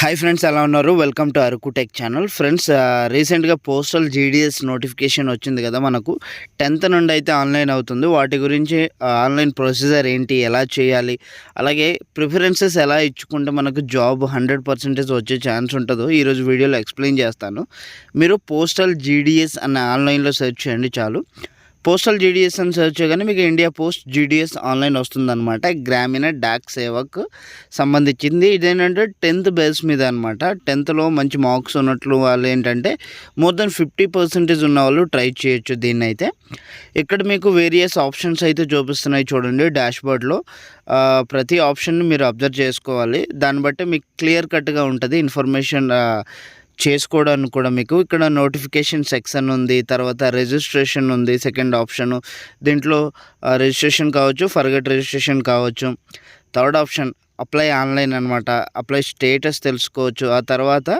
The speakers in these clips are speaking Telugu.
హాయ్ ఫ్రెండ్స్ ఎలా ఉన్నారు? Welcome to Araku tech channel friends రీసెంట్గా పోస్టల్ జీడిఎస్ నోటిఫికేషన్ వచ్చింది కదా మనకు. టెన్త్ నుండి అయితే ఆన్లైన్ అవుతుంది. వాటి గురించి uh, ఆన్లైన్ ప్రొసీజర్ ఏంటి ఎలా చేయాలి అలాగే ప్రిఫరెన్సెస్ ఎలా ఇచ్చుకుంటే మనకు జాబ్ హండ్రెడ్ పర్సెంటేజ్ వచ్చే ఛాన్స్ ఉంటుందో ఈరోజు వీడియోలో ఎక్స్ప్లెయిన్ చేస్తాను. మీరు పోస్టల్ జీడిఎస్ అన్న ఆన్లైన్లో సెర్చ్ చేయండి చాలు. పోస్టల్ జీడిఎస్ అని సెర్చ్ చేయగానే మీకు ఇండియా పోస్ట్ జీడిఎస్ ఆన్లైన్ వస్తుందన్నమాట. గ్రామీణ డాక్ సేవకు సంబంధించింది. ఇదేంటంటే టెన్త్ బేస్ మీద అనమాట టెన్త్లో మంచి మార్క్స్ ఉన్నట్లు వాళ్ళు ఏంటంటే మోర్ దెన్ ఫిఫ్టీ పర్సెంటేజ్ ఉన్న వాళ్ళు ట్రై చేయొచ్చు దీన్ని అయితే ఇక్కడ మీకు వేరియస్ ఆప్షన్స్ అయితే చూపిస్తున్నాయి చూడండి డాష్బోర్డ్లో ప్రతి ఆప్షన్ మీరు అబ్జర్వ్ చేసుకోవాలి. దాన్ని బట్టి మీకు క్లియర్ కట్గా ఉంటుంది ఇన్ఫర్మేషన్ చేసుకోవడానికి కూడా మీకు ఇక్కడ నోటిఫికేషన్ సెక్షన్ ఉంది తర్వాత రిజిస్ట్రేషన్ ఉంది సెకండ్ ఆప్షన్ దీంట్లో రిజిస్ట్రేషన్ కావచ్చు ఫర్గట్ రిజిస్ట్రేషన్ కావచ్చు. థర్డ్ ఆప్షన్ అప్లై ఆన్లైన్ అనమాట అప్లై స్టేటస్ తెలుసుకోవచ్చు. ఆ తర్వాత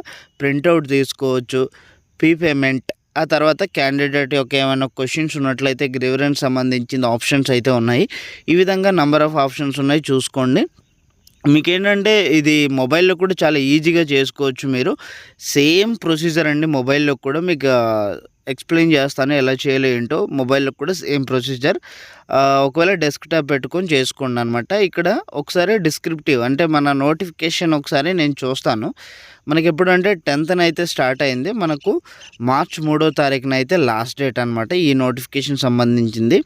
ప్రింట్అవుట్ తీసుకోవచ్చు. పీ పేమెంట్ ఆ తర్వాత క్యాండిడేట్ యొక్క ఏమైనా క్వశ్చన్స్ ఉన్నట్లయితే గ్రివరెన్స్ సంబంధించిన ఆప్షన్స్ అయితే ఉన్నాయి. ఈ విధంగా నెంబర్ ఆఫ్ ఆప్షన్స్ ఉన్నాయి చూసుకోండి. మీకేంటంటే ఇది మొబైల్లో కూడా చాలా ఈజీగా చేసుకోవచ్చు మీరు. సేమ్ ప్రొసీజర్ అండి మొబైల్లో కూడా మీకు ఎక్స్ప్లెయిన్ చేస్తాను ఎలా చేయాలో ఏంటో. మొబైల్లో కూడా సేమ్ ప్రొసీజర్. ఒకవేళ డెస్క్టాప్ పెట్టుకొని చేసుకోండి అనమాట ఇక్కడ ఒకసారి డిస్క్రిప్టివ్ అంటే మన నోటిఫికేషన్ ఒకసారి నేను చూస్తాను. మనకి ఎప్పుడంటే టెన్త్న అయితే స్టార్ట్ అయింది. మనకు మార్చ్ మూడో తారీఖున అయితే లాస్ట్ డేట్ అనమాట ఈ నోటిఫికేషన్ సంబంధించింది.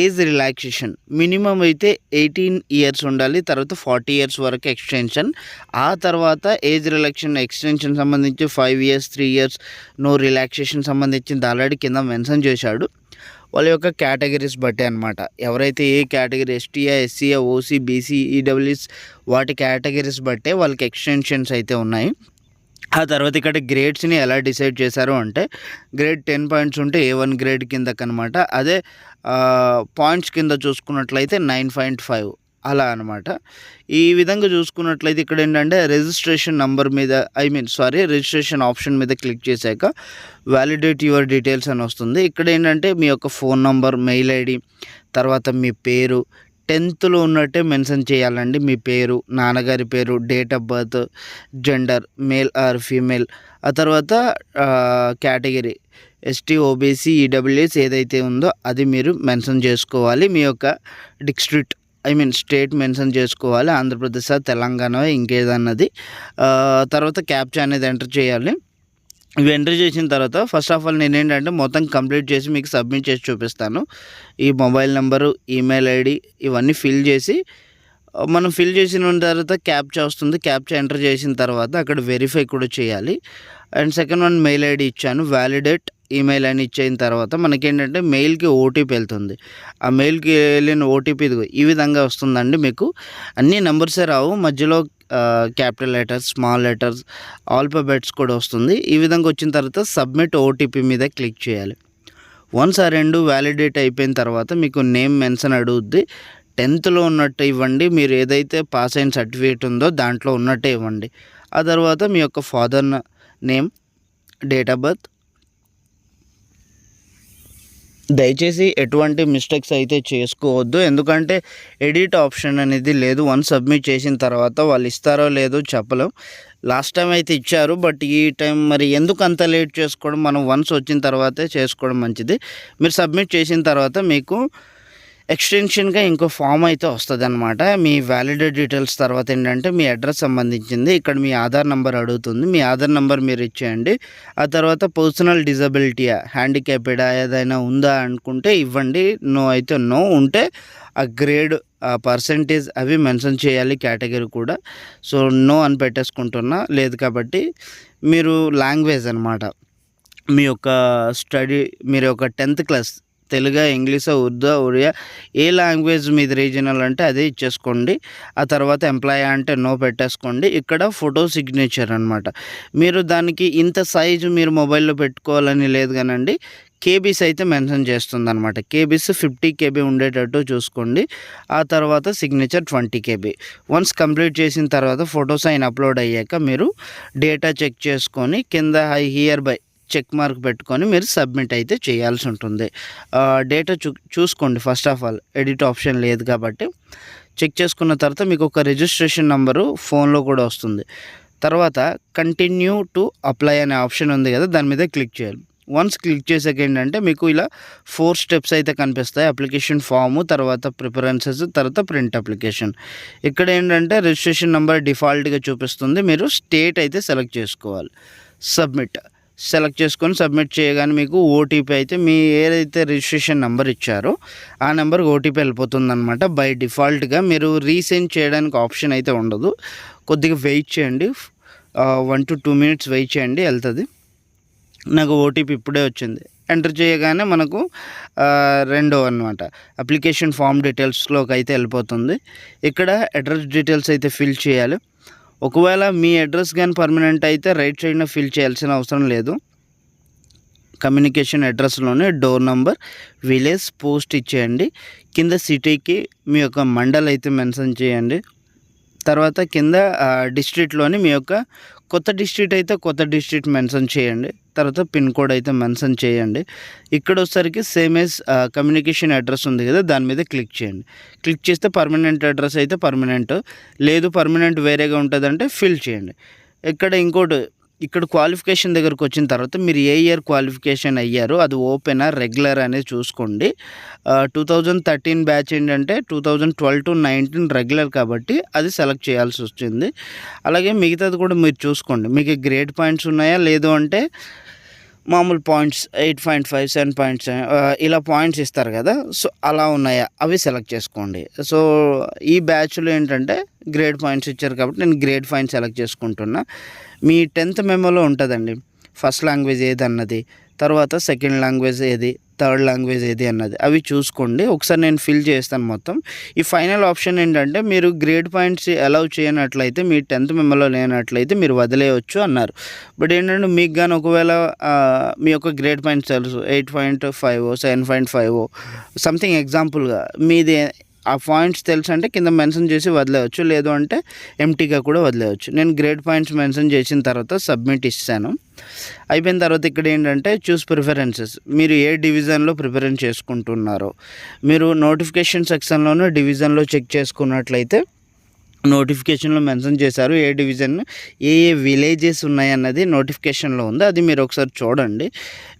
Age relaxation. మినిమం అయితే ఎయిటీన్ ఇయర్స్ ఉండాలి తర్వాత ఫార్టీ ఇయర్స్ వరకు ఎక్స్టెన్షన్. ఆ తర్వాత ఏజ్ రిలాక్సేషన్ ఎక్స్టెన్షన్ సంబంధించి five years three years no relaxation సంబంధించింది ఆల్రెడీ కింద మెన్షన్ చేశాడు. వాళ్ళ యొక్క కేటగిరీస్ బట్టి అనమాట ఎవరైతే ఏ కేటగిరీ ఎస్టీఆ ఎస్సీఏ ఓసీ బీసీ ఈడబ్ల్యూఎస్ వాటి కేటగిరీస్ బట్టే వాళ్ళకి ఎక్స్టెన్షన్స్ అయితే ఉన్నాయి. ఆ తర్వాత ఇక్కడ గ్రేడ్స్ని ఎలా డిసైడ్ చేశారు అంటే గ్రేడ్ టెన్ పాయింట్స్ ఉంటే ఏ వన్ గ్రేడ్ కిందకనమాట. అదే పాయింట్స్ కింద చూసుకున్నట్లయితే నైన్ పాయింట్ ఫైవ్ అలా అనమాట. ఈ విధంగా చూసుకున్నట్లయితే ఇక్కడ ఏంటంటే రిజిస్ట్రేషన్ నంబర్ మీద I mean sorry registration option మీద క్లిక్ చేశాక వ్యాలిడేట్ యువర్ డీటెయిల్స్ అని వస్తుంది. ఇక్కడ ఏంటంటే మీ యొక్క ఫోన్ నంబర్ మెయిల్ ఐడి తర్వాత మీ పేరు టెన్త్లో ఉన్నట్టే మెన్షన్ చేయాలండి. మీ పేరు నాన్నగారి పేరు date of birth gender male or female. ఆ తర్వాత కేటగిరీ. ఎస్టీ ఓబీసీ ఈడబ్ల్యూఎస్ ఏదైతే ఉందో అది మీరు మెన్షన్ చేసుకోవాలి. మీ యొక్క district I mean state mention చేసుకోవాలి. ఆంధ్రప్రదేశ్ తెలంగాణ ఇంకేదన్నది. తర్వాత క్యాప్చా అనేది ఎంటర్ చేయాలి. ఇవి ఎంటర్ చేసిన తర్వాత ఫస్ట్ ఆఫ్ ఆల్ నేను ఏంటంటే మొత్తం కంప్లీట్ చేసి మీకు సబ్మిట్ చేసి చూపిస్తాను. ఈ మొబైల్ నెంబరు ఈమెయిల్ ఐడి ఇవన్నీ ఫిల్ చేసి మనం ఫిల్ చేసిన తర్వాత క్యాప్చా వస్తుంది. క్యాప్చా ఎంటర్ చేసిన తర్వాత అక్కడ వెరిఫై కూడా చేయాలి. And second one mail ID ఇచ్చాను. వ్యాలిడేట్ ఈమెయిల్ అని ఇచ్చిన తర్వాత మనకేంటంటే మెయిల్కి ఓటీపీ వెళ్తుంది. ఆ మెయిల్కి వెళ్ళిన ఓటీపీ ఈ విధంగా వస్తుందండి మీకు. అన్ని నెంబర్సే రావు. మధ్యలో capital letters small letters alphabets కూడా వస్తుంది. ఈ విధంగా వచ్చిన తర్వాత సబ్మిట్ ఓటీపీ మీద క్లిక్ చేయాలి. వన్స్ ఆ రెండు వ్యాలిడేట్ అయిపోయిన తర్వాత మీకు నేమ్ మెన్షన్ అడుగుద్ది. టెన్త్లో ఉన్నట్టు ఇవ్వండి. మీరు ఏదైతే పాస్ అయిన సర్టిఫికేట్ ఉందో దాంట్లో ఉన్నట్టే ఇవ్వండి. ఆ తర్వాత మీ యొక్క father name date of birth దయచేసి ఎటువంటి మిస్టేక్స్ అయితే చేసుకోవద్దు. ఎందుకంటే ఎడిట్ ఆప్షన్ అనేది లేదు. వన్ సబ్మిట్ చేసిన తర్వాత వాళ్ళు ఇస్తారో లేదో చెప్పలేం. లాస్ట్ టైం అయితే ఇచ్చారు. బట్ ఈ టైం మరి ఎందుకు అంత లేట్ చేసుకోవడం? మనం వన్స్ వచ్చిన తర్వాతే చేసుకోవడం మంచిది. మీరు సబ్మిట్ చేసిన తర్వాత మీకు ఎక్స్టెన్షన్గా ఇంకో ఫామ్ అయితే వస్తుంది అనమాట మీ వ్యాలిడ్ డీటెయిల్స్ తర్వాత ఏంటంటే మీ అడ్రస్ సంబంధించింది. ఇక్కడ మీ ఆధార్ నెంబర్ అడుగుతుంది. మీ ఆధార్ నెంబర్ మీరు ఇచ్చేయండి. ఆ తర్వాత పర్సనల్ డిజబిలిటీయా హ్యాండిక్యాపెడా ఏదైనా ఉందా అనుకుంటే ఇవ్వండి. నో అయితే నో ఉంటే ఆ గ్రేడ్ ఆ పర్సంటేజ్ అవి మెన్షన్ చేయాలి కేటగిరీ కూడా. సో నో అని పెట్టేసుకుంటున్నా. లేదు కాబట్టి మీరు లాంగ్వేజ్ అనమాట మీ యొక్క స్టడీ మీరు ఒక tenth class Telugu English Urdu Oriya ఏ లాంగ్వేజ్ మీది రీజనల్ అంటే అదే ఇచ్చేసుకోండి. ఆ తర్వాత ఎంప్లాయ్ అంటే నో పెట్టేసుకోండి. ఇక్కడ ఫోటో సిగ్నేచర్ అనమాట మీరు దానికి ఇంత సైజు మీరు మొబైల్లో పెట్టుకోవాలని లేదు కానండి కేబీస్ అయితే మెన్షన్ చేస్తుంది అనమాట కేబీస్ ఫిఫ్టీ కేబీ ఉండేటట్టు చూసుకోండి. ఆ తర్వాత signature twenty KB. Once complete చేసిన తర్వాత ఫొటోస్ అయిన అప్లోడ్ అయ్యాక మీరు డేటా చెక్ చేసుకొని కింద I hereby check mark పెట్టుకొని మీరు సబ్మిట్ అయితే చేయాల్సి ఉంటుంది. డేటా చూ చూసుకోండి first of all. Edit option లేదు కాబట్టి. చెక్ చేసుకున్న తర్వాత మీకు ఒక రిజిస్ట్రేషన్ నెంబరు ఫోన్లో కూడా వస్తుంది. తర్వాత కంటిన్యూ టు అప్లై అనే ఆప్షన్ ఉంది కదా దాని మీద క్లిక్ చేయాలి. వన్స్ క్లిక్ చేసాక ఏంటంటే మీకు ఇలా ఫోర్ స్టెప్స్ అయితే కనిపిస్తాయి. అప్లికేషన్ ఫాము తర్వాత ప్రిఫరెన్సెస్ తర్వాత ప్రింట్ అప్లికేషన్. ఇక్కడ ఏంటంటే రిజిస్ట్రేషన్ నెంబర్ డిఫాల్ట్గా చూపిస్తుంది. మీరు స్టేట్ అయితే సెలెక్ట్ చేసుకోవాలి. సబ్మిట్. సెలెక్ట్ చేసుకొని సబ్మిట్ చేయగానే మీకు ఓటీపీ అయితే మీ ఏదైతే రిజిస్ట్రేషన్ నెంబర్ ఇచ్చారో ఆ నెంబర్కి ఓటీపీ వెళ్ళిపోతుంది అనమాట బై డిఫాల్ట్గా మీరు రీసెండ్ చేయడానికి ఆప్షన్ అయితే ఉండదు. కొద్దిగా వెయిట్ చేయండి. One to two minutes wait చేయండి వెళ్తుంది. నాకు ఓటీపీ ఇప్పుడే వచ్చింది. ఎంటర్ చేయగానే మనకు రెండో అనమాట అప్లికేషన్ ఫామ్ డీటెయిల్స్లోకి అయితే వెళ్ళిపోతుంది. ఇక్కడ అడ్రస్ డీటెయిల్స్ అయితే ఫిల్ చేయాలి. ఒకవేళ మీ అడ్రస్ కానీ పర్మనెంట్ అయితే రైట్ సైడ్న ఫిల్ చేయాల్సిన అవసరం లేదు. కమ్యూనికేషన్ అడ్రస్లోనే డోర్ నంబర్ విలేజ్ పోస్ట్ ఇచ్చేయండి. కింద సిటీకి మీ యొక్క మండల్ అయితే మెన్షన్ చేయండి. తర్వాత కింద డిస్ట్రిక్ట్లోని మీ యొక్క కొత్త డిస్ట్రిక్ట్ అయితే కొత్త డిస్ట్రిక్ట్ మెన్షన్ చేయండి. తర్వాత పిన్ కోడ్ అయితే మెన్షన్ చేయండి. ఇక్కడ వచ్చేసరికి సేమ్ ఎస్ కమ్యూనికేషన్ అడ్రస్ ఉంది కదా దాని మీద క్లిక్ చేయండి. క్లిక్ చేస్తే పర్మనెంట్ అడ్రస్ అయితే పర్మనెంట్. లేదు పర్మనెంట్ వేరేగా ఉంటుందంటే ఫిల్ చేయండి. ఇక్కడ ఇంకోటి ఇక్కడ క్వాలిఫికేషన్ దగ్గరకు వచ్చిన తర్వాత మీరు ఏ ఇయర్ క్వాలిఫికేషన్ అయ్యారో అది ఓపెనా రెగ్యులర్ అనేది చూసుకోండి. టూ థౌజండ్ థర్టీన్ బ్యాచ్ ఏంటంటే two thousand twelve to nineteen regular కాబట్టి అది సెలెక్ట్ చేయాల్సి వచ్చింది. అలాగే మిగతాది కూడా మీరు చూసుకోండి. మీకు గ్రేడ్ పాయింట్స్ ఉన్నాయా? లేదు అంటే మామూలు points eight point five seven points ఇలా పాయింట్స్ ఇస్తారు కదా. సో అలా ఉన్నాయా? అవి సెలెక్ట్ చేసుకోండి. సో ఈ బ్యాచ్లో ఏంటంటే గ్రేడ్ పాయింట్స్ ఇచ్చారు కాబట్టి నేను గ్రేడ్ పాయింట్ సెలెక్ట్ చేసుకుంటున్నా. మీ టెన్త్ మెమోలో ఉంటుందండి. ఫస్ట్ లాంగ్వేజ్ ఏది అన్నది తర్వాత సెకండ్ లాంగ్వేజ్ ఏది థర్డ్ లాంగ్వేజ్ ఏది అన్నది. అవి చూసుకోండి. ఒకసారి నేను ఫిల్ చేస్తాను మొత్తం. ఈ ఫైనల్ ఆప్షన్ ఏంటంటే మీరు గ్రేడ్ పాయింట్స్ అలౌ చేయనట్లయితే మీ టెన్త్ మెమోలో లేనట్లయితే మీరు వదిలేయచ్చు అన్నారు. బట్ ఏంటంటే మీకు కానీ ఒకవేళ మీ యొక్క గ్రేడ్ పాయింట్స్ తెలుసు. Eight point five seven point five something ఎగ్జాంపుల్గా మీది ఆ పాయింట్స్ తెలుసు అంటే కింద మెన్షన్ చేసి వదిలేయచ్చు లేదు అంటే ఎంటీగా కూడా వదిలేయచ్చు. నేను గ్రేడ్ పాయింట్స్ మెన్షన్ చేసిన తర్వాత సబ్మిట్ ఇస్తాను. అయిపోయిన తర్వాత ఇక్కడ ఏంటంటే చూస్ ప్రిఫరెన్సెస్. మీరు ఏ డివిజన్లో ప్రిఫరెన్స్ చేసుకుంటున్నారో. మీరు నోటిఫికేషన్ సెక్షన్లోనూ డివిజన్లో చెక్ చేసుకున్నట్లయితే నోటిఫికేషన్లో మెన్షన్ చేశారు ఏ డివిజన్ ఏ ఏ విలేజెస్ ఉన్నాయన్నది నోటిఫికేషన్లో ఉంది. అది మీరు ఒకసారి చూడండి.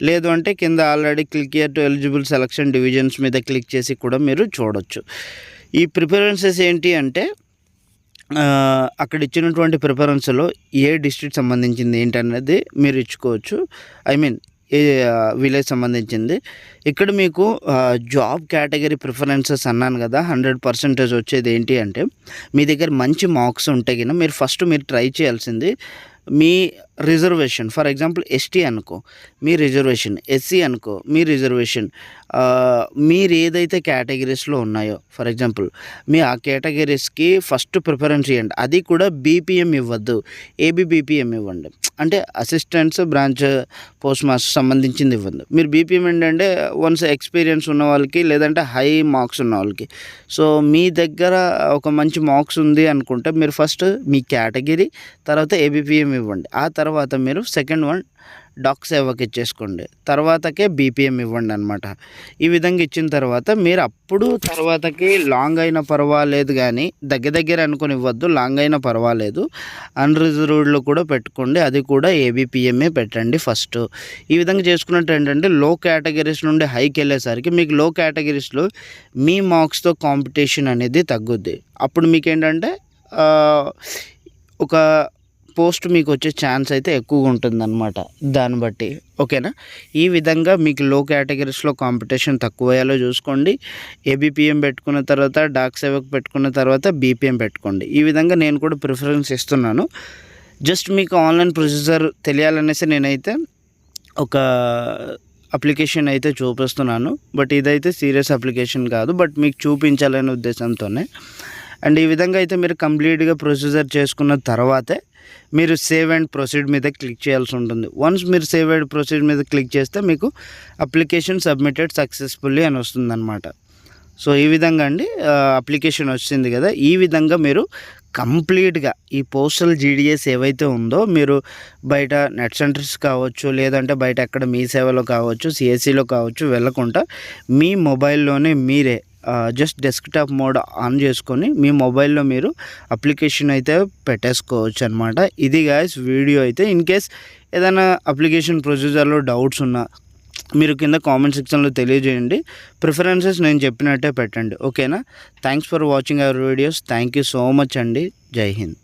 లేదు అంటే కింద already click year to eligible selection divisions మీద క్లిక్ చేసి కూడా మీరు చూడొచ్చు. ఈ ప్రిఫరెన్సెస్ ఏంటి అంటే అక్కడ ఇచ్చినటువంటి ప్రిఫరెన్స్లో ఏ డిస్ట్రిక్ట్ సంబంధించింది ఏంటనేది మీరు ఇచ్చుకోవచ్చు. ఐ మీన్ విలేజ్ సంబంధించింది. ఇక్కడ మీకు జాబ్ కేటగిరీ ప్రిఫరెన్సెస్ అన్నాను కదా హండ్రెడ్ పర్సెంటేజ్ వచ్చేది ఏంటి అంటే మీ దగ్గర మంచి మార్క్స్ ఉంటే కింద మీరు ఫస్ట్ మీరు ట్రై చేయాల్సింది మీ రిజర్వేషన్ ఫర్ ఎగ్జాంపుల్ ఎస్టీ అనుకో మీ రిజర్వేషన్ ఎస్సీ అనుకో మీ రిజర్వేషన్ మీరు ఏదైతే కేటగిరీస్లో ఉన్నాయో ఫర్ ఎగ్జాంపుల్ మీ ఆ కేటగిరీస్కి ఫస్ట్ ప్రిఫరెన్స్ ఇవ్వండి అది కూడా బీపీఎం ఇవ్వద్దు. ఏబీబీపీఎం ఇవ్వండి. అంటే అసిస్టెంట్స్ బ్రాంచ్ పోస్ట్ మాస్టర్ సంబంధించింది ఇవ్వండి. మీరు బీపీఎం ఏంటంటే వన్స్ ఎక్స్పీరియన్స్ ఉన్న వాళ్ళకి లేదంటే హై మార్క్స్ ఉన్న వాళ్ళకి. సో మీ దగ్గర ఒక మంచి మార్క్స్ ఉంది అనుకుంటే మీరు ఫస్ట్ మీ కేటగిరీ తర్వాత ఏబిపిఎం ఇవ్వండి. ఆ తర్వాత మీరు సెకండ్ వన్ డాక్ సేవకి ఇచ్చేసుకోండి. తర్వాతకే బీపీఎం ఇవ్వండి అనమాట ఈ విధంగా ఇచ్చిన తర్వాత మీరు అప్పుడు తర్వాతకి లాంగ్ అయినా పర్వాలేదు కానీ దగ్గర దగ్గర అనుకుని ఇవ్వద్దు లాంగ్ అయినా పర్వాలేదు. అన్రిజర్వ్డ్లో కూడా పెట్టుకోండి. అది కూడా ఏబీపీఎంఏ పెట్టండి ఫస్ట్. ఈ విధంగా చేసుకున్నట్టు ఏంటంటే లో కేటగిరీస్ నుండి హైకి వెళ్ళేసరికి మీకు లో కేటగిరీస్లో మీ మార్క్స్తో కాంపిటీషన్ అనేది తగ్గుద్ది. అప్పుడు మీకు ఏంటంటే ఒక పోస్ట్ మీకు వచ్చే ఛాన్స్ అయితే ఎక్కువగా ఉంటుందన్నమాట దాన్ని బట్టి. ఓకేనా? ఈ విధంగా మీకు లో కేటగిరీస్లో కాంపిటీషన్ తక్కువ అయ్యేలా చూసుకోండి ఏబిపిఎం పెట్టుకున్న తర్వాత డాక్ సేవకు పెట్టుకున్న తర్వాత బీపీఎం పెట్టుకోండి. ఈ విధంగా నేను కూడా ప్రిఫరెన్స్ ఇస్తున్నాను. జస్ట్ మీకు ఆన్లైన్ ప్రొసీజర్ తెలియాలనేసి నేనైతే ఒక అప్లికేషన్ అయితే చూపిస్తున్నాను. బట్ ఇదైతే సీరియస్ అప్లికేషన్ కాదు. బట్ మీకు చూపించాలనే ఉద్దేశంతోనే. అండ్ ఈ విధంగా అయితే మీరు కంప్లీట్గా ప్రొసీజర్ చేసుకున్న తర్వాతే మీరు సేవ్ అండ్ ప్రొసీడ్ మీద క్లిక్ చేయాల్సి ఉంటుంది. వన్స్ మీరు సేవ్ అండ్ ప్రొసీడ్ మీద క్లిక్ చేస్తే మీకు అప్లికేషన్ సబ్మిటెడ్ సక్సెస్ఫుల్లీ అని వస్తుందన్నమాట. సో ఈ విధంగా అండి అప్లికేషన్ వచ్చింది కదా ఈ విధంగా మీరు కంప్లీట్గా ఈ పోస్టల్ జీడిఎస్ ఏవైతే ఉందో మీరు బయట నెట్ సెంటర్స్ కావచ్చు లేదంటే బయట ఎక్కడ మీ సేవలో కావచ్చు సిఎస్సిలో కావచ్చు వెళ్ళకుండా మీ మొబైల్లోనే మీరే జస్ట్ డెస్క్టాప్ మోడ్ ఆన్ చేసుకొని మీ మొబైల్లో మీరు అప్లికేషన్ అయితే పెట్టేసుకోవచ్చు అనమాట ఇది గాయస్ వీడియో అయితే ఇన్ కేస్ ఏదైనా అప్లికేషన్ ప్రొసీజర్లో డౌట్స్ ఉన్నా మీరు కింద కామెంట్ సెక్షన్లో తెలియజేయండి. ప్రిఫరెన్సెస్ నేను చెప్పినట్టే పెట్టండి. ఓకేనా thanks for watching our videos thank you so much అండి. జై హింద్.